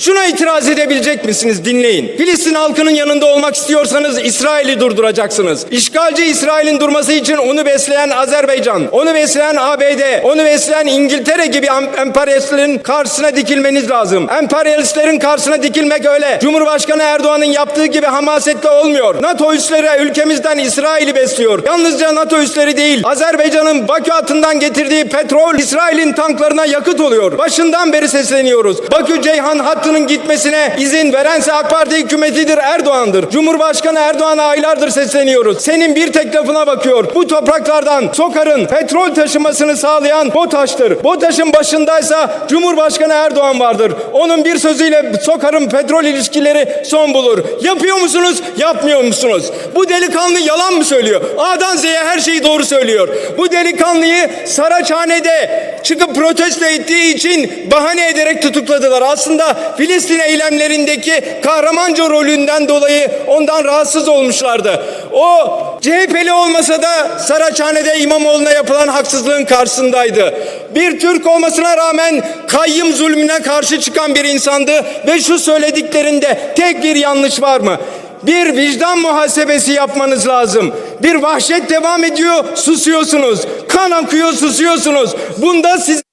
Şuna itiraz edebilecek misiniz? Dinleyin. Filistin halkının yanında olmak istiyorsanız İsrail'i durduracaksınız. İşgalci İsrail'in durması için onu besleyen Azerbaycan, onu besleyen ABD, onu besleyen İngiltere gibi em- emperyalistlerin karşısına dikilmeniz lazım. Emperyalistlerin karşısına dikilmek öyle. Cumhurbaşkanı Erdoğan'ın yaptığı gibi hamasetle olmuyor. NATO üsleri ülkemizden İsrail'i besliyor. Yalnızca NATO üsleri değil, Azerbaycan'ın Bakü hattından getirdiği petrol İsrail'in tanklarına yakıt oluyor. Başından beri sesleniyoruz. Bakü Ceyhan hattının gitmesine izin verense AK Parti hükümetidir Erdoğan'dır. Cumhurbaşkanı Erdoğan'a aylardır sesleniyoruz. Senin bir tek lafına bakıyor. Bu topraklardan Sokar'ın petrol taşımasını sağlayan BOTAŞ'tır. BOTAŞ'ın başındaysa Cumhurbaşkanı Erdoğan vardır. Onun bir sözüyle Sokar'ın petrol ilişkileri son bulur. Yapıyor musunuz? Yapmıyor musunuz? Bu delikanlı yalan mı söylüyor? A'dan Z'ye her şeyi doğru söylüyor. Bu delikanlıyı Saraçhane'de çıkıp protesto ettiği için bahane ederek tutukladılar. Aslında Filistin eylemlerindeki kahramanca rolünden dolayı ondan rahatsız olmuşlardı. O CHP'li olmasa da Saraçhane'de İmamoğlu'na yapılan haksızlığın karşısındaydı. Bir Türk olmasına rağmen kayyım zulmüne karşı çıkan bir insandı ve şu söylediklerinde tek bir yanlış var mı? Bir vicdan muhasebesi yapmanız lazım. Bir vahşet devam ediyor, susuyorsunuz. Kan akıyor, susuyorsunuz. Bunda siz